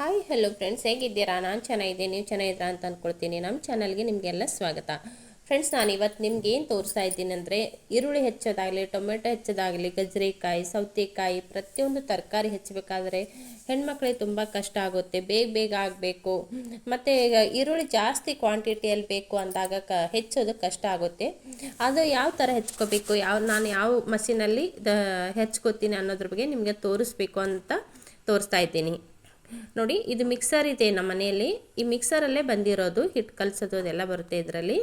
Hi hello friends ಹೇಗಿದ್ದೀರಾ? ನಾನು ಚೆನ್ನಾಗಿದ್ದೀನಿ. ನೀವು ಚೆನ್ನಾಗಿದ್ದೀರಾ ಅಂತ ಅಂದ್ಕೊಳ್ತೀನಿ ನಮ್ಮ ಚಾನಲ್ಗೆ ನಿಮಗೆಲ್ಲ ಸ್ವಾಗತ. ಫ್ರೆಂಡ್ಸ್ ನಾನು ಇವತ್ತು ನಿಮ್ಗೆ ಏನು ತೋರಿಸ್ತಾ ಇದ್ದೀನಿ ಅಂದರೆ ಈರುಳ್ಳಿ ಹೆಚ್ಚೋದಾಗಲಿ, ಟೊಮೆಟೊ ಹೆಚ್ಚೋದಾಗಲಿ ಗಜರಿಕಾಯಿ ಸೌತೆಕಾಯಿ ಪ್ರತಿಯೊಂದು ತರಕಾರಿ ಹೆಚ್ಚಬೇಕಾದ್ರೆ ಹೆಣ್ಮಕ್ಳಿಗೆ ತುಂಬ ಕಷ್ಟ ಆಗುತ್ತೆ. ಬೇಗ ಬೇಗ ಆಗಬೇಕು. ಮತ್ತು ಈರುಳ್ಳಿ ಜಾಸ್ತಿ ಕ್ವಾಂಟಿಟಿಯಲ್ಲಿ ಬೇಕು ಅಂದಾಗ ಕ ಹೆಚ್ಚೋದು ಕಷ್ಟ ಆಗುತ್ತೆ. ಅದು ಯಾವ ಥರ ಹೆಚ್ಕೋಬೇಕು? ಯಾವ, ನಾನು ಯಾವ ಮಷೀನಲ್ಲಿ ಹೆಚ್ಕೋತೀನಿ ಅನ್ನೋದ್ರ ಬಗ್ಗೆ ನಿಮಗೆ ತೋರಿಸ್ಬೇಕು ಅಂತ ತೋರಿಸ್ತಾ ಇದ್ದೀನಿ. ನೋಡಿ, ಇದು ಮಿಕ್ಸರ್ ಇದೆ ನಮ್ಮ ಮನೆಯಲ್ಲಿ. ಈ ಮಿಕ್ಸರಲ್ಲೇ ಬಂದಿರೋದು ಹಿಟ್ಟು ಕಲಸೋದು, ಅದೆಲ್ಲ ಬರುತ್ತೆ ಇದರಲ್ಲಿ.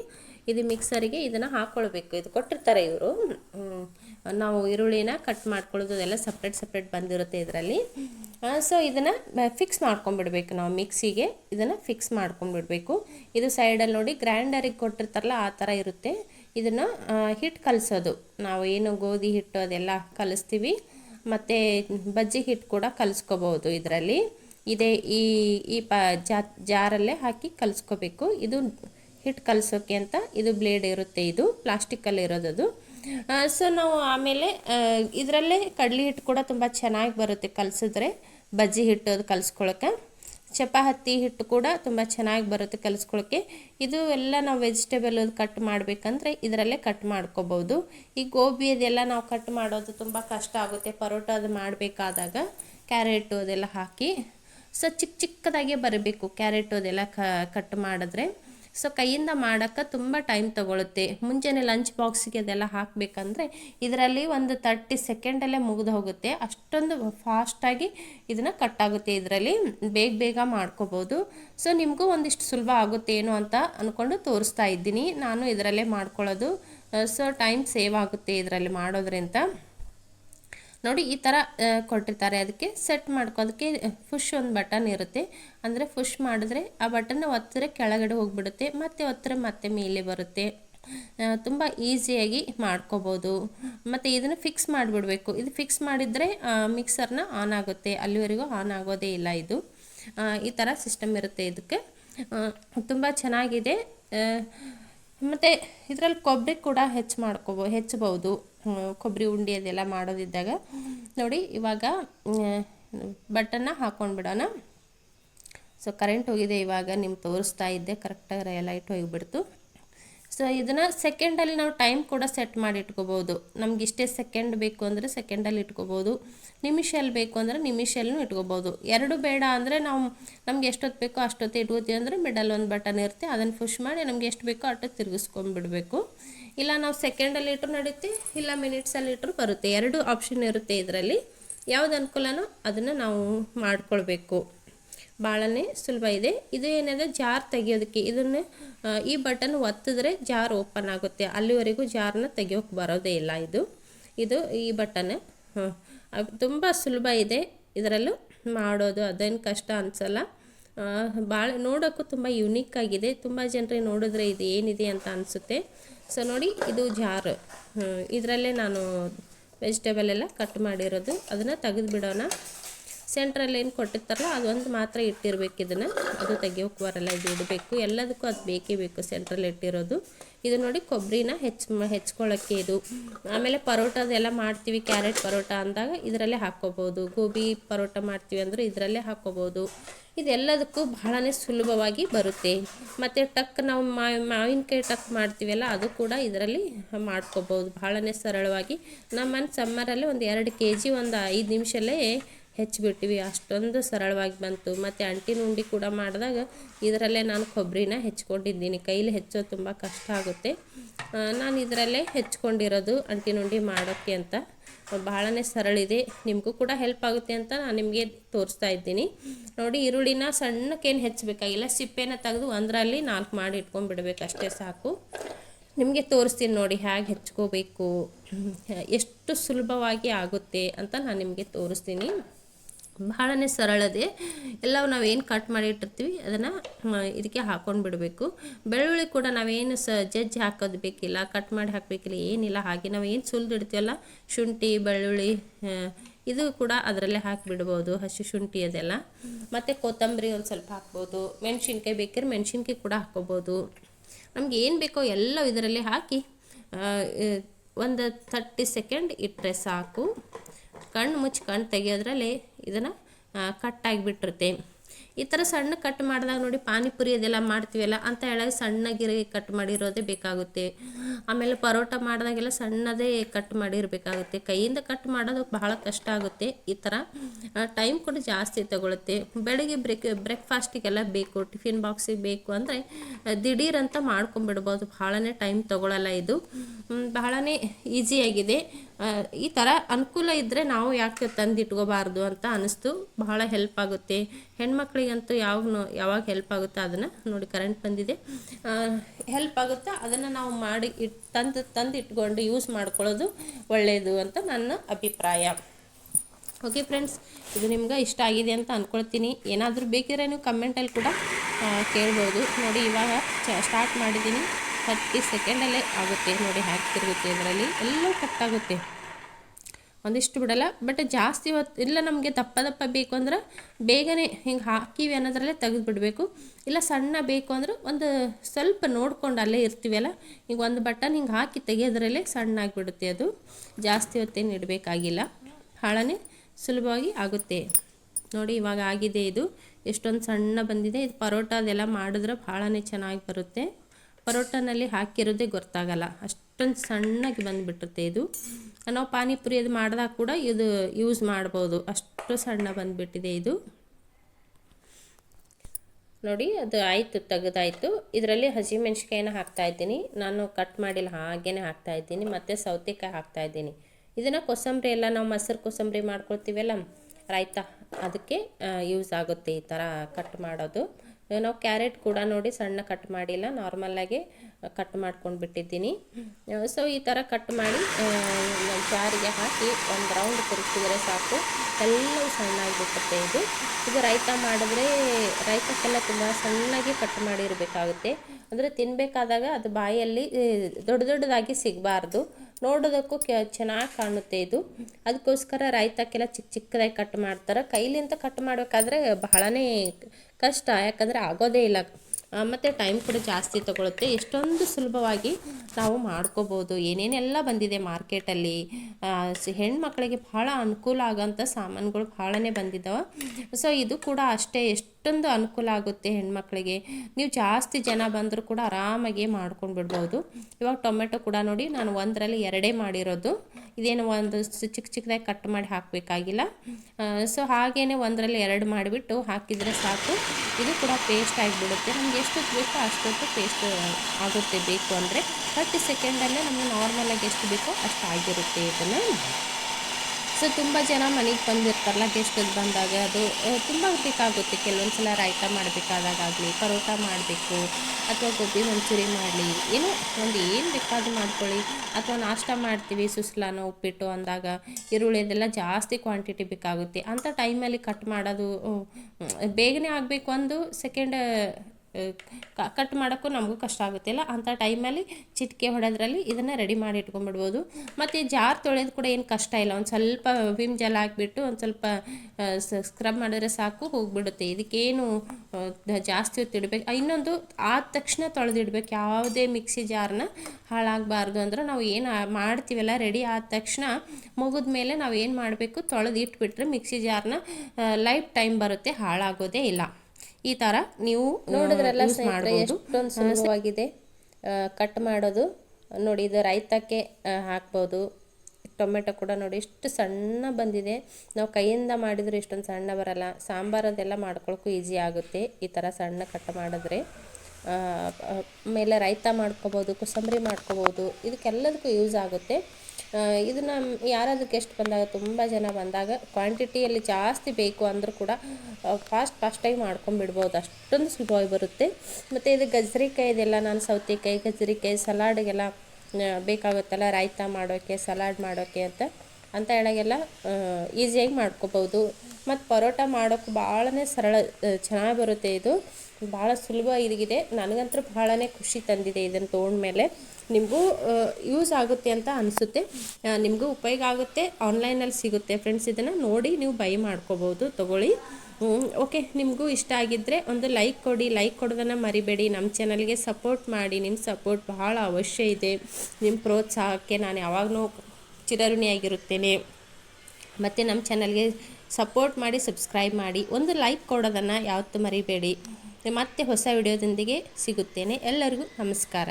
ಇದು ಮಿಕ್ಸರಿಗೆ ಇದನ್ನು ಹಾಕ್ಕೊಳ್ಬೇಕು ಇದು ಕೊಟ್ಟಿರ್ತಾರೆ ಇವರು. ನಾವು ಈರುಳ್ಳಿನ ಕಟ್ ಮಾಡ್ಕೊಳ್ಳೋದು, ಅದೆಲ್ಲ ಸಪ್ರೇಟ್ ಸಪ್ರೇಟ್ ಬಂದಿರುತ್ತೆ ಇದರಲ್ಲಿ. ಸೊ ಇದನ್ನು ಫಿಕ್ಸ್ ಮಾಡ್ಕೊಂಡ್ಬಿಡ್ಬೇಕು ನಾವು ಮಿಕ್ಸಿಗೆ ಇದನ್ನು ಫಿಕ್ಸ್ ಮಾಡ್ಕೊಂಡ್ಬಿಡ್ಬೇಕು. ಇದು ಸೈಡಲ್ಲಿ ನೋಡಿ ಗ್ರ್ಯಾಂಡರಿಗೆ ಕೊಟ್ಟಿರ್ತಾರಲ್ಲ, ಆ ಥರ ಇರುತ್ತೆ. ಇದನ್ನು ಹಿಟ್ಟು ಕಲಸೋದು. ನಾವು ಏನು ಗೋಧಿ ಹಿಟ್ಟು ಅದೆಲ್ಲ ಕಲಿಸ್ತೀವಿ. ಮತ್ತು ಬಜ್ಜಿ ಹಿಟ್ಟು ಕೂಡ ಕಲಿಸ್ಕೋಬೋದು ಇದರಲ್ಲಿ. ಇದೆ ಈ ಈ ಪ ಜಾರಲ್ಲೇ ಹಾಕಿ ಕಲಿಸ್ಕೋಬೇಕು. ಇದು ಹಿಟ್ಟು ಕಲಿಸೋಕೆ ಅಂತ ಇದು ಬ್ಲೇಡ್ ಇರುತ್ತೆ ಇದು ಪ್ಲಾಸ್ಟಿಕ್ಕಲ್ಲಿ ಇರೋದದು. ಸೊ ನಾವು ಆಮೇಲೆ ಇದರಲ್ಲೇ ಕಡಲೆ ಹಿಟ್ಟು ಕೂಡ ತುಂಬ ಚೆನ್ನಾಗಿ ಬರುತ್ತೆ ಕಲಿಸಿದ್ರೆ, ಬಜ್ಜಿ ಹಿಟ್ಟು ಅದು ಕಲಿಸ್ಕೊಳಕ್ಕೆ ಚಪಾತಿ ಹಿಟ್ಟು ಕೂಡ ತುಂಬ ಚೆನ್ನಾಗಿ ಬರುತ್ತೆ ಕಲಿಸ್ಕೊಳಕ್ಕೆ. ಇದು ಎಲ್ಲ ನಾವು ವೆಜಿಟೇಬಲ್ ಕಟ್ ಮಾಡಬೇಕಂದ್ರೆ ಇದರಲ್ಲೇ ಕಟ್ ಮಾಡ್ಕೋಬೋದು. ಈ ಗೋಬಿ ಅದೆಲ್ಲ ನಾವು ಕಟ್ ಮಾಡೋದು ತುಂಬ ಕಷ್ಟ ಆಗುತ್ತೆ, ಪರೋಟ ಅದು ಮಾಡಬೇಕಾದಾಗ, ಕ್ಯಾರೆಟು ಅದೆಲ್ಲ ಹಾಕಿ. ಸೊ ಚಿಕ್ಕ ಚಿಕ್ಕದಾಗೆ ಬರಬೇಕು ಕ್ಯಾರೆಟು ಅದೆಲ್ಲ ಕಟ್ ಮಾಡಿದ್ರೆ. ಸೊ ಕೈಯಿಂದ ಮಾಡೋಕ್ಕೆ ತುಂಬ ಟೈಮ್ ತೊಗೊಳುತ್ತೆ. ಮುಂಜಾನೆ ಲಂಚ್ ಬಾಕ್ಸಿಗೆ ಅದೆಲ್ಲ ಹಾಕಬೇಕಂದ್ರೆ ಇದರಲ್ಲಿ ಒಂದು ತರ್ಟಿ ಸೆಕೆಂಡಲ್ಲೇ ಮುಗಿದು ಹೋಗುತ್ತೆ. ಅಷ್ಟೊಂದು ಫಾಸ್ಟಾಗಿ ಇದನ್ನು ಕಟ್ಟಾಗುತ್ತೆ ಇದರಲ್ಲಿ ಬೇಗ ಬೇಗ ಮಾಡ್ಕೋಬೋದು. ಸೊ ನಿಮಗೂ ಒಂದಿಷ್ಟು ಸುಲಭ ಆಗುತ್ತೆ ಏನು ಅಂತ ಅಂದ್ಕೊಂಡು ತೋರಿಸ್ತಾ ಇದ್ದೀನಿ. ನಾನು ಇದರಲ್ಲೇ ಮಾಡ್ಕೊಳ್ಳೋದು. ಸೊ ಟೈಮ್ ಸೇವ್ ಆಗುತ್ತೆ ಇದರಲ್ಲಿ ಮಾಡೋದ್ರಿಂದ. ನೋಡಿ ಈ ಥರ ಕೊಟ್ಟಿರ್ತಾರೆ. ಅದಕ್ಕೆ ಸೆಟ್ ಮಾಡ್ಕೋದಕ್ಕೆ ಫುಶ್ ಒಂದು ಬಟನ್ ಇರುತ್ತೆ. ಅಂದರೆ ಫುಶ್ ಮಾಡಿದ್ರೆ ಆ ಬಟನ್ ಒತ್ತಿದ್ರೆ ಕೆಳಗಡೆ ಹೋಗಿಬಿಡುತ್ತೆ, ಮತ್ತೆ ಒತ್ತರೆ ಮತ್ತೆ ಮೇಲೆ ಬರುತ್ತೆ. ತುಂಬ ಈಸಿಯಾಗಿ ಮಾಡ್ಕೋಬೋದು. ಮತ್ತು ಇದನ್ನು ಫಿಕ್ಸ್ ಮಾಡಿಬಿಡ್ಬೇಕು. ಇದು ಫಿಕ್ಸ್ ಮಾಡಿದರೆ ಮಿಕ್ಸರ್ನ ಆನ್ ಆಗುತ್ತೆ. ಅಲ್ಲಿವರೆಗೂ ಆನ್ ಆಗೋದೇ ಇಲ್ಲ ಇದು. ಈ ಥರ ಸಿಸ್ಟಮ್ ಇರುತ್ತೆ ಇದಕ್ಕೆ. ತುಂಬ ಚೆನ್ನಾಗಿದೆ. ಮತ್ತು ಇದರಲ್ಲಿ ಕೊಬ್ಬರಿ ಕೂಡ ಹೆಚ್ಚು ಮಾಡ್ಕೋಬೋ, ಹೆಚ್ಚಬಹುದು. ಕೊಬ್ಬರಿ ಉಂಡೆ ಅದೆಲ್ಲ ಮಾಡೋದಿದ್ದಾಗ. ನೋಡಿ, ಇವಾಗ ಬಟನ್ನ ಹಾಕ್ಕೊಂಡ್ಬಿಡೋಣ ಸೊ ಕರೆಂಟ್ ಹೋಗಿದೆ, ಇವಾಗ ನಿಮ್ಗೆ ತೋರಿಸ್ತಾ ಇದ್ದೆ. ಕರೆಕ್ಟಾಗಿ ಲೈಟ್ ಹೋಗಿಬಿಡ್ತು. ಸೊ ಇದನ್ನು ಸೆಕೆಂಡಲ್ಲಿ ನಾವು ಟೈಮ್ ಕೂಡ ಸೆಟ್ ಮಾಡಿ ಇಟ್ಕೋಬೋದು. ನಮ್ಗೆ ಇಷ್ಟೇ ಸೆಕೆಂಡ್ ಬೇಕು ಅಂದರೆ ಸೆಕೆಂಡಲ್ಲಿ ಇಟ್ಕೋಬೋದು. ನಿಮಿಷಲ್ಲಿ ಬೇಕು ಅಂದರೆ ನಿಮಿಷಲ್ಲೂ ಇಟ್ಕೋಬೋದು. ಎರಡು ಬೇಡ ಅಂದರೆ ನಾವು, ನಮ್ಗೆ ಎಷ್ಟೊತ್ತು ಬೇಕೋ ಅಷ್ಟೊತ್ತು ಇಟ್ಕೋತೀವಿ ಅಂದರೆ ಮಿಡಲ್ ಒಂದು ಬಟನ್ ಇರುತ್ತೆ. ಅದನ್ನು ಪುಷ್ ಮಾಡಿ ನಮ್ಗೆ ಎಷ್ಟು ಬೇಕೋ ಅಷ್ಟು ತಿರುಗಿಸ್ಕೊಂಡ್ಬಿಡ್ಬೇಕು. ಇಲ್ಲ ನಾವು ಸೆಕೆಂಡಲ್ಲಿ ಇಟ್ಟರು ನಡೆಯುತ್ತೆ ಇಲ್ಲ ಮಿನಿಟ್ಸಲ್ಲಿ ಇಟ್ಟರು ಬರುತ್ತೆ. ಎರಡು ಆಪ್ಷನ್ ಇರುತ್ತೆ ಇದರಲ್ಲಿ. ಯಾವ್ದು ಅನುಕೂಲನೋ ಅದನ್ನು ನಾವು ಮಾಡ್ಕೊಳ್ಬೇಕು. ಭಾಳನೇ ಸುಲಭ ಇದೆ. ಇದು ಏನಿದೆ? ಜಾರ್ ತೆಗಿಯೋದಕ್ಕೆ. ಇದನ್ನು ಈ ಬಟನ್ ಒತ್ತಿದ್ರೆ ಜಾರ್ ಓಪನ್ ಆಗುತ್ತೆ. ಅಲ್ಲಿವರೆಗೂ ಜಾರನ್ನ ತೆಗಿಯೋಕೆ ಬರೋದೇ ಇಲ್ಲ ಇದು. ಇದು ಈ ಬಟನ್ ತುಂಬ ಸುಲಭ ಇದೆ. ಇದರಲ್ಲೂ ಮಾಡೋದು ಅದೇನು ಕಷ್ಟ ಅನಿಸಲ್ಲ. ಭಾಳ ನೋಡೋಕ್ಕೂ ತುಂಬ ಯುನೀಕ್ ಆಗಿದೆ. ತುಂಬ ಜನರಿಗೆ ನೋಡಿದ್ರೆ ಇದು ಏನಿದೆ ಅಂತ ಅನಿಸುತ್ತೆ. ಸೊ ನೋಡಿ ಇದು ಜಾರ್. ಇದರಲ್ಲೇ ನಾನು ವೆಜಿಟೇಬಲ್ ಎಲ್ಲ ಕಟ್ ಮಾಡಿರೋದು. ಅದನ್ನು ತೆಗೆದು ಬಿಡೋಣ ಸೆಂಟ್ರಲ್ಲಿ ಏನು ಕೊಟ್ಟಿರ್ತಾರಲ್ಲ, ಅದೊಂದು ಮಾತ್ರ ಇಟ್ಟಿರ್ಬೇಕು ಇದನ್ನು. ಅದು ತೆಗಿಯೋಕೆ ಬರಲ್ಲ, ಇದು ಇಡಬೇಕು. ಎಲ್ಲದಕ್ಕೂ ಅದು ಬೇಕೇ ಬೇಕು ಸೆಂಟ್ರಲ್ಲಿ ಇಟ್ಟಿರೋದು. ಇದು ನೋಡಿ ಕೊಬ್ಬರಿನ ಹೆಚ್ಚು ಹೆಚ್ಕೊಳ್ಳೋಕ್ಕೆ ಇದು. ಆಮೇಲೆ ಪರೋಟದೆಲ್ಲ ಮಾಡ್ತೀವಿ, ಕ್ಯಾರೆಟ್ ಪರೋಟ ಅಂದಾಗ ಇದರಲ್ಲೇ ಹಾಕ್ಕೋಬೋದು. ಗೋಬಿ ಪರೋಟ ಮಾಡ್ತೀವಿ ಅಂದರೆ ಇದರಲ್ಲೇ ಹಾಕ್ಕೋಬೋದು. ಇದೆಲ್ಲದಕ್ಕೂ ಬಹಳನೇ ಸುಲಭವಾಗಿ ಬರುತ್ತೆ. ಮತ್ತು ಟಕ್ ನಾವು ಮಾವಿನಕಾಯಿ ಟಕ್ ಮಾಡ್ತೀವಲ್ಲ, ಅದು ಕೂಡ ಇದರಲ್ಲಿ ಮಾಡ್ಕೋಬೋದು. ಬಹಳನೇ ಸರಳವಾಗಿ. ನಮ್ಮ ಸಮ್ಮರಲ್ಲೇ ಸಮ್ಮರಲ್ಲಿ ಒಂದು ಎರಡು ಕೆ ಜಿ ಒಂದು ಐದು ನಿಮಿಷಲ್ಲೇ ಹೆಚ್ಚಿಬಿಟ್ಟಿವಿ ಅಷ್ಟೊಂದು ಸರಳವಾಗಿ ಬಂತು. ಮತ್ತು ಅಂಟಿನ ಉಂಡೆ ಕೂಡ ಮಾಡಿದಾಗ ಇದರಲ್ಲೇ ನಾನು ಕೊಬ್ಬರಿನ ಹೆಚ್ಕೊಂಡಿದ್ದೀನಿ. ಕೈಲಿ ಹೆಚ್ಚೋದು ತುಂಬ ಕಷ್ಟ ಆಗುತ್ತೆ. ನಾನು ಇದರಲ್ಲೇ ಹೆಚ್ಕೊಂಡಿರೋದು ಅಂಟಿನ ಉಂಡೆ ಮಾಡೋಕ್ಕೆ ಅಂತ. ಭಾಳನೇ ಸರಳಿದೆ. ನಿಮಗೂ ಕೂಡ ಹೆಲ್ಪ್ ಆಗುತ್ತೆ ಅಂತ ನಾನು ನಿಮಗೆ ತೋರಿಸ್ತಾ ಇದ್ದೀನಿ. ನೋಡಿ, ಈರುಳ್ಳಿನ ಸಣ್ಣಕ್ಕೇನು ಹೆಚ್ಚಬೇಕಾಗಿಲ್ಲ. ಸಿಪ್ಪೆನ ತೆಗೆದು ಒಂದರಲ್ಲಿ ನಾಲ್ಕು ಮಾಡಿ ಇಟ್ಕೊಂಡ್ಬಿಡ್ಬೇಕು ಅಷ್ಟೇ ಸಾಕು. ನಿಮಗೆ ತೋರಿಸ್ತೀನಿ ನೋಡಿ ಹೇಗೆ ಹೆಚ್ಕೋಬೇಕು. ಎಷ್ಟು ಸುಲಭವಾಗಿ ಆಗುತ್ತೆ ಅಂತ ನಾನು ನಿಮಗೆ ತೋರಿಸ್ತೀನಿ. ಬಹಳನೇ ಸರಳದೆ ಎಲ್ಲವೂ ನಾವೇನು ಕಟ್ ಮಾಡಿ ಇಟ್ಟಿರ್ತೀವಿ, ಅದನ್ನು ಇದಕ್ಕೆ ಹಾಕೊಂಡು ಬಿಡಬೇಕು. ಬೆಳ್ಳುಳ್ಳಿ ಕೂಡ ನಾವೇನು ಸ, ಜಜ್ಜಿ ಹಾಕೋದು ಬೇಕಿಲ್ಲ ಕಟ್ ಮಾಡಿ ಹಾಕಬೇಕಿಲ್ಲ, ಏನಿಲ್ಲ, ಹಾಗೆ ನಾವು ಏನು ಸುಲಿದಿಡ್ತೀವಲ್ಲ, ಶುಂಠಿ, ಬೆಳ್ಳುಳ್ಳಿ ಇದು ಕೂಡ ಅದರಲ್ಲೇ ಹಾಕಿಬಿಡ್ಬೋದು, ಹಸಿ ಶುಂಠಿ ಅದೆಲ್ಲ. ಮತ್ತು ಕೊತ್ತಂಬರಿ ಒಂದು ಸ್ವಲ್ಪ ಹಾಕ್ಬೋದು, ಮೆಣಸಿನ್ಕಾಯಿ ಬೇಕಾದ್ರೆ ಮೆಣಸಿನ್ಕಾಯಿ ಕೂಡ ಹಾಕ್ಕೋಬೋದು. ನಮ್ಗೆ ಏನು ಬೇಕೋ ಎಲ್ಲ ಇದರಲ್ಲಿ ಹಾಕಿ ಒಂದು ಥರ್ಟಿ ಸೆಕೆಂಡ್ ಇಟ್ಟರೆ ಸಾಕು. ಕಣ್ಣು ಮುಚ್ಚಿ ಕಣ್ಣು ತೆಗಿಯೋದ್ರಲ್ಲಿ ಇದನ್ನು ಕಟ್ಟಾಗಿಬಿಟ್ಟಿರುತ್ತೆ ಈ ಥರ ಸಣ್ಣ ಕಟ್ ಮಾಡಿದಾಗ ನೋಡಿ ಪಾನಿಪುರಿ ಅದೆಲ್ಲ ಮಾಡ್ತೀವಲ್ಲ, ಅಂತ ಹೇಳಾಗ ಸಣ್ಣಗಿರಿ ಕಟ್ ಮಾಡಿರೋದೇ ಬೇಕಾಗುತ್ತೆ. ಆಮೇಲೆ ಪರೋಟ ಮಾಡಿದಾಗೆಲ್ಲ ಸಣ್ಣದೇ ಕಟ್ ಮಾಡಿರಬೇಕಾಗುತ್ತೆ. ಕೈಯಿಂದ ಕಟ್ ಮಾಡೋದು ಬಹಳ ಕಷ್ಟ ಆಗುತ್ತೆ. ಈ ಥರ ಟೈಮ್ ಕೂಡ ಜಾಸ್ತಿ ತಗೊಳುತ್ತೆ. ಬೆಳಗ್ಗೆ ಬ್ರೇಕ್ ಬ್ರೇಕ್ಫಾಸ್ಟಿಗೆಲ್ಲ ಬೇಕು ಟಿಫಿನ್ ಬಾಕ್ಸಿಗೆ ಬೇಕು ಅಂದರೆ ದಿಢೀರಂತ ಅಂತ ಮಾಡ್ಕೊಂಬಿಡ್ಬೋದು ಭಾಳನೇ ಟೈಮ್ ತಗೊಳ್ಳಲ್ಲ ಇದು ಬಹಳನೇ ಈಸಿಯಾಗಿದೆ ಈ ಥರ ಅನುಕೂಲ ಇದ್ದರೆ ನಾವು ಯಾಕೆ ತಂದಿಟ್ಕೋಬಾರ್ದು ಅಂತ ಅನ್ನಿಸ್ತು ಬಹಳ ಹೆಲ್ಪ್ ಆಗುತ್ತೆ. ಹೆಣ್ಮಕ್ಳಿಗಂತೂ ಯಾವಾಗ ಯಾವಾಗ ಹೆಲ್ಪ್ ಆಗುತ್ತೆ ಅದನ್ನು ನೋಡಿ ಕರೆಂಟ್ ಬಂದಿದೆ. ಹೆಲ್ಪ್ ಆಗುತ್ತೆ ಅದನ್ನು ನಾವು ಮಾಡಿ ಇಟ್, ತಂದು ತಂದು ಇಟ್ಕೊಂಡು ಯೂಸ್ ಮಾಡ್ಕೊಳ್ಳೋದು ಒಳ್ಳೆಯದು ಅಂತ ನನ್ನ ಅಭಿಪ್ರಾಯ. ಓಕೆ ಫ್ರೆಂಡ್ಸ್ ಇದು ನಿಮ್ಗೆ ಇಷ್ಟ ಆಗಿದೆ ಅಂತ ಅಂದ್ಕೊಳ್ತೀನಿ ಏನಾದರೂ ಬೇಕಿದ್ರೆ ನೀವು ಕಮೆಂಟಲ್ಲಿ ಕೂಡ ಕೇಳ್ಬೋದು. ನೋಡಿ ಇವಾಗ ಸ್ಟಾರ್ಟ್ ಮಾಡಿದ್ದೀನಿ. ಥರ್ಟಿ ಸೆಕೆಂಡಲ್ಲೇ ಆಗುತ್ತೆ ನೋಡಿ ಹ್ಯಾಕ್ ತಿರುಗುತ್ತೆ ಇದರಲ್ಲಿ. ಕಟ್ ಕಟ್ಟಾಗುತ್ತೆ ಒಂದಿಷ್ಟು ಬಿಡಲ್ಲ ಬಟ್ ಜಾಸ್ತಿ ಹೊತ್ತು, ಇಲ್ಲ ನಮಗೆ ದಪ್ಪ ದಪ್ಪ ಬೇಕು ಅಂದ್ರೆ ಬೇಗನೆ ಹಿಂಗೆ ಹಾಕಿವಿ ಅನ್ನೋದ್ರಲ್ಲೇ ತೆಗೆದುಬಿಡಬೇಕು. ಇಲ್ಲ ಸಣ್ಣ ಬೇಕು ಅಂದ್ರೆ ಒಂದು ಸ್ವಲ್ಪ ನೋಡ್ಕೊಂಡು ಅಲ್ಲೇ ಇರ್ತೀವಲ್ಲ, ಈಗ ಒಂದು ಬಟನ್ ಹಿಂಗೆ ಹಾಕಿ ತೆಗೆಯೋದ್ರಲ್ಲೇ ಸಣ್ಣ ಆಗಿಬಿಡುತ್ತೆ ಅದು. ಜಾಸ್ತಿ ಹೊತ್ತೇನು ಇಡಬೇಕಾಗಿಲ್ಲ. ಹಾಳನೇ ಸುಲಭವಾಗಿ ಆಗುತ್ತೆ. ನೋಡಿ ಇವಾಗ ಆಗಿದೆ ಇದು. ಎಷ್ಟೊಂದು ಸಣ್ಣ ಬಂದಿದೆ. ಇದು ಪರೋಟ ಅದೆಲ್ಲ ಮಾಡಿದ್ರೆ ಭಾಳನೇ ಚೆನ್ನಾಗಿ ಬರುತ್ತೆ. ಪರೋಟನಲ್ಲಿ ಹಾಕಿರೋದೇ ಗೊತ್ತಾಗಲ್ಲ. ಅಷ್ಟೊಂದು ಸಣ್ಣಗೆ ಬಂದುಬಿಟ್ಟಿರುತ್ತೆ ಇದು. ನಾವು ಪಾನಿಪುರಿ ಅದು ಮಾಡಿದಾಗ ಕೂಡ ಇದು ಯೂಸ್ ಮಾಡ್ಬೋದು. ಅಷ್ಟು ಸಣ್ಣ ಬಂದುಬಿಟ್ಟಿದೆ ಇದು. ನೋಡಿ, ಅದು ಆಯಿತು, ತೆಗೆದಾಯಿತು. ಇದರಲ್ಲಿ ಹಸಿಮೆಣ್ಸಿಕಾಯಿನ ಹಾಕ್ತಾ ಇದ್ದೀನಿ. ನಾನು ಕಟ್ ಮಾಡಿಲ್ಲ ಹಾಗೇ ಹಾಕ್ತಾ ಇದ್ದೀನಿ. ಮತ್ತು ಸೌತೆಕಾಯಿ ಹಾಕ್ತಾ ಇದ್ದೀನಿ. ಇದನ್ನು ಕೋಸಂಬರಿ ಎಲ್ಲ ನಾವು ಮೊಸರು ಕೋಸಂಬರಿ ಮಾಡ್ಕೊಳ್ತೀವಲ್ಲ, ರಾಯ್ತಾ, ಅದಕ್ಕೆ ಯೂಸ್ ಆಗುತ್ತೆ ಈ ಥರ ಕಟ್ ಮಾಡೋದು. ನಾವು ಕ್ಯಾರೆಟ್ ಕೂಡ ನೋಡಿ ಸಣ್ಣ ಕಟ್ ಮಾಡಿಲ್ಲ ನಾರ್ಮಲಾಗಿ ಕಟ್ ಮಾಡ್ಕೊಂಡು ಬಿಟ್ಟಿದ್ದೀನಿ. ಸೊ ಈ ಥರ ಕಟ್ ಮಾಡಿ ಜಾರಿಗೆ ಹಾಕಿ ಒಂದು ರೌಂಡ್ ತಿರುಗಿಸಿದರೆ ಸಾಕು. ಎಲ್ಲವೂ ಸಣ್ಣಾಗಿಬಿಡುತ್ತೆ ಇದು. ಇದು ರೈತ ಮಾಡಿದ್ರೆ ರೈತಕ್ಕೆಲ್ಲ ತುಂಬ ಸಣ್ಣಗೆ ಕಟ್ ಮಾಡಿರಬೇಕಾಗುತ್ತೆ. ಅಂದರೆ ತಿನ್ನಬೇಕಾದಾಗ ಅದು ಬಾಯಲ್ಲಿ ದೊಡ್ಡ ದೊಡ್ಡದಾಗಿ ಸಿಗಬಾರ್ದು. ನೋಡೋದಕ್ಕೂ ಕೆ, ಚೆನ್ನಾಗಿ ಕಾಣುತ್ತೆ ಇದು. ಅದಕ್ಕೋಸ್ಕರ ರೈತಕ್ಕೆಲ್ಲ ಚಿಕ್ಕ ಚಿಕ್ಕದಾಗಿ ಕಟ್ ಮಾಡ್ತಾರೆ. ಕೈಲಿಂದ ಕಟ್ ಮಾಡಬೇಕಾದ್ರೆ ಬಹಳನೇ ಕಷ್ಟ. ಯಾಕಂದರೆ ಆಗೋದೇ ಇಲ್ಲ. ಮತ್ತು ಟೈಮ್ ಕೂಡ ಜಾಸ್ತಿ ತಗೊಳುತ್ತೆ. ಎಷ್ಟೊಂದು ಸುಲಭವಾಗಿ ನಾವು ಮಾಡ್ಕೋಬೋದು. ಏನೇನೆಲ್ಲ ಬಂದಿದೆ ಮಾರ್ಕೆಟಲ್ಲಿ ಹೆಣ್ಮಕ್ಳಿಗೆ ಭಾಳ ಅನುಕೂಲ ಆಗೋಂಥ ಸಾಮಾನುಗಳು ಭಾಳನೇ ಬಂದಿದ್ದಾವೆ ಸೊ ಇದು ಕೂಡ ಅಷ್ಟೇ ಎಷ್ಟೊಂದು ಅನುಕೂಲ ಆಗುತ್ತೆ ಹೆಣ್ಮಕ್ಳಿಗೆ. ನೀವು ಜಾಸ್ತಿ ಜನ ಬಂದರೂ ಕೂಡ ಆರಾಮಾಗಿ ಮಾಡ್ಕೊಂಡು ಬಿಡ್ಬೋದು ಇವಾಗ ಟೊಮೆಟೊ ಕೂಡ ನೋಡಿ, ನಾನು ಒಂದರಲ್ಲಿ ಎರಡೇ ಮಾಡಿರೋದು. ಇದೇನು ಒಂದು ಚಿಕ್ಕ ಚಿಕ್ಕದಾಗಿ ಕಟ್ ಮಾಡಿ ಹಾಕಬೇಕಾಗಿಲ್ಲ. ಸೊ ಹಾಗೇ ಒಂದರಲ್ಲಿ ಎರಡು ಮಾಡಿಬಿಟ್ಟು ಹಾಕಿದರೆ ಸಾಕು. ಇದು ಕೂಡ ಪೇಸ್ಟ್ ಆಗಿಬಿಡುತ್ತೆ. ನಮ್ಗೆ ಎಷ್ಟೊತ್ತು ಬೇಕೋ ಅಷ್ಟೊತ್ತು ಪೇಸ್ಟ್ ಆಗುತ್ತೆ ಬೇಕು ಅಂದರೆ ಥರ್ಟಿ ಸೆಕೆಂಡಲ್ಲೇ ನಮಗೆ ನಾರ್ಮಲಾಗಿ ಎಷ್ಟು ಬೇಕೋ ಅಷ್ಟು ಆಗಿರುತ್ತೆ ಇದನ್ನು. ಸೊ ತುಂಬ ಜನ ಮನೆಗೆ ಬಂದಿರ್ತಾರಲ್ಲ ಗೆಸ್ಟ್ ಬಂದಾಗ ಅದು ತುಂಬ ಬೇಕಾಗುತ್ತೆ ಕೆಲವೊಂದು ಸಲ ರಾಯ್ತ ಮಾಡಬೇಕಾದಾಗಲಿ ಪರೋಟ ಮಾಡಬೇಕು, ಅಥವಾ ಗೋಬಿ ಮಂಚೂರಿ ಮಾಡಲಿ. ಏನು ಒಂದು ಏನು ಬೇಕಾದ್ರೂ ಮಾಡ್ಕೊಳ್ಳಿ. ಅಥವಾ ನಾಷ್ಟ ಮಾಡ್ತೀವಿ, ಸುಸ್ಲಾನ, ಉಪ್ಪಿಟ್ಟು ಅಂದಾಗ ಈರುಳ್ಳಿ ಅದೆಲ್ಲ ಜಾಸ್ತಿ ಕ್ವಾಂಟಿಟಿ ಬೇಕಾಗುತ್ತೆ. ಅಂಥ ಟೈಮಲ್ಲಿ ಕಟ್ ಮಾಡೋದು ಬೇಗನೆ ಆಗಬೇಕು ಒಂದು ಸೆಕೆಂಡ್ ಕಟ್ ಮಾಡೋಕ್ಕೂ ನಮಗೂ ಕಷ್ಟ ಆಗುತ್ತೆ ಅಲ್ಲ ಅಂಥ ಟೈಮಲ್ಲಿ ಚಿಟಿಕೆ ಹೊಡೆದ್ರಲ್ಲಿ ಇದನ್ನು ರೆಡಿ ಮಾಡಿ ಇಟ್ಕೊಂಡ್ಬಿಡ್ಬೋದು. ಮತ್ತು ಜಾರ್ ತೊಳೆಯೋದು ಕೂಡ ಏನು ಕಷ್ಟ ಇಲ್ಲ. ಒಂದು ಸ್ವಲ್ಪ ವಿಮ್ ಜಲ ಹಾಕಿಬಿಟ್ಟು ಒಂದು ಸ್ವಲ್ಪ ಸ್ಕ್ರಬ್ ಮಾಡಿದ್ರೆ ಸಾಕು, ಹೋಗ್ಬಿಡುತ್ತೆ. ಇದಕ್ಕೇನು ಜಾಸ್ತಿ ಹೊತ್ತು ಇನ್ನೊಂದು ಆದ ತಕ್ಷಣ ತೊಳೆದಿಡ್ಬೇಕು ಯಾವುದೇ ಮಿಕ್ಸಿ ಜಾರ್ನ ಹಾಳಾಗಬಾರ್ದು ಅಂದ್ರೆ ನಾವು ಏನು ಮಾಡ್ತೀವಲ್ಲ ರೆಡಿ ಆದ ತಕ್ಷಣ ಮುಗಿದ ಮೇಲೆ ನಾವು ಏನು ಮಾಡಬೇಕು? ತೊಳೆದು ಇಟ್ಬಿಟ್ರೆ ಮಿಕ್ಸಿ ಜಾರ್ನ ಲೈಫ್ ಟೈಮ್ ಬರುತ್ತೆ. ಹಾಳಾಗೋದೇ ಇಲ್ಲ. ಈ ಥರ ನೀವು ನೋಡಿದ್ರಲ್ಲ ಎಷ್ಟೊಂದು ಸುಲಭವಾಗಿದೆ. ಕಟ್ ಮಾಡೋದು ನೋಡಿ ಇದು ರೈತಕ್ಕೆ ಹಾಕ್ಬೋದು. ಟೊಮೆಟೊ ಕೂಡ ನೋಡಿ ಎಷ್ಟು ಸಣ್ಣ ಬಂದಿದೆ. ನಾವು ಕೈಯಿಂದ ಮಾಡಿದ್ರೆ ಇಷ್ಟೊಂದು ಸಣ್ಣ ಬರಲ್ಲ. ಸಾಂಬಾರು ಅದೆಲ್ಲ ಮಾಡ್ಕೊಳಕ್ಕೂ ಈಸಿ ಆಗುತ್ತೆ. ಈ ಥರ ಸಣ್ಣ ಕಟ್ ಮಾಡಿದ್ರೆ ಆಮೇಲೆ ರೈತ ಮಾಡ್ಕೋಬೋದು ಕೋಸಂಬರಿ ಮಾಡ್ಕೋಬೋದು ಇದಕ್ಕೆಲ್ಲದಕ್ಕೂ ಯೂಸ್ ಆಗುತ್ತೆ. ಇದನ್ನ ಯಾರಾದರೂ ಗೆಸ್ಟ್ ಬಂದಾಗ ತುಂಬ ಜನ ಬಂದಾಗ ಕ್ವಾಂಟಿಟಿಯಲ್ಲಿ ಜಾಸ್ತಿ ಬೇಕು ಅಂದರೂ ಕೂಡ ಫಾಸ್ಟ್ ಫಾಸ್ಟಾಗಿ ಮಾಡ್ಕೊಂಡ್ಬಿಡ್ಬೋದು. ಅಷ್ಟೊಂದು ಸುಲಭವಾಗಿ ಬರುತ್ತೆ. ಮತ್ತು ಇದು ಗಜ್ರಿಕಾಯಿ ಇದೆಲ್ಲ ನಾನು ಸೌತೆಕಾಯಿ, ಗಜ್ರಿಕಾಯಿ ಸಲಾಡ್ಗೆಲ್ಲ ಬೇಕಾಗುತ್ತಲ್ಲ, ರಾಯ್ತ ಮಾಡೋಕ್ಕೆ ಸಲಾಡ್ ಮಾಡೋಕ್ಕೆ ಅಂತ. ಅಂತ ಹೇಳಾಗೆಲ್ಲ ಈಸಿಯಾಗಿ ಮಾಡ್ಕೋಬೋದು. ಮತ್ತು ಪರೋಟ ಮಾಡೋಕ್ಕೆ ಭಾಳನೇ ಸರಳ ಚೆನ್ನಾಗಿ ಬರುತ್ತೆ ಇದು. ಭಾಳ ಸುಲಭ ಇದಾಗಿದೆ. ನನಗಂತೂ ಭಾಳ ಖುಷಿ ತಂದಿದೆ ಇದನ್ನು ತೊಗೊಂಡ್ಮೇಲೆ. ನಿಮಗೂ ಯೂಸ್ ಆಗುತ್ತೆ ಅಂತ ಅನಿಸುತ್ತೆ. ನಿಮಗೂ ಉಪಯೋಗ ಆಗುತ್ತೆ ಆನ್ಲೈನಲ್ಲಿ ಸಿಗುತ್ತೆ. ಫ್ರೆಂಡ್ಸ್ ಇದನ್ನು ನೋಡಿ ನೀವು ಬೈ ಮಾಡ್ಕೋಬೋದು, ತೊಗೊಳ್ಳಿ. ಓಕೆ ನಿಮಗೂ ಇಷ್ಟ ಆಗಿದ್ದರೆ ಒಂದು ಲೈಕ್ ಕೊಡಿ. ಲೈಕ್ ಕೊಡೋದನ್ನು ಮರಿಬೇಡಿ. ನಮ್ಮ ಚಾನಲ್ಗೆ ಸಪೋರ್ಟ್ ಮಾಡಿ. ನಿಮ್ಮ ಸಪೋರ್ಟ್ ಬಹಳ ಅವಶ್ಯ ಇದೆ. ನಿಮ್ಮ ಪ್ರೋತ್ಸಾಹಕ್ಕೆ ನಾನು ಯಾವಾಗಲೂ ಚಿರಋಣಿಯಾಗಿರುತ್ತೇನೆ. ಮತ್ತು ನಮ್ಮ ಚಾನಲ್ಗೆ ಸಪೋರ್ಟ್ ಮಾಡಿ, ಸಬ್ಸ್ಕ್ರೈಬ್ ಮಾಡಿ, ಒಂದು ಲೈಕ್ ಕೊಡೋದನ್ನು ಯಾವತ್ತೂ ಮರಿಬೇಡಿ. ಮತ್ತೆ ಹೊಸ ವಿಡಿಯೋದೊಂದಿಗೆ ಸಿಗುತ್ತೇನೆ. ಎಲ್ಲರಿಗೂ ನಮಸ್ಕಾರ.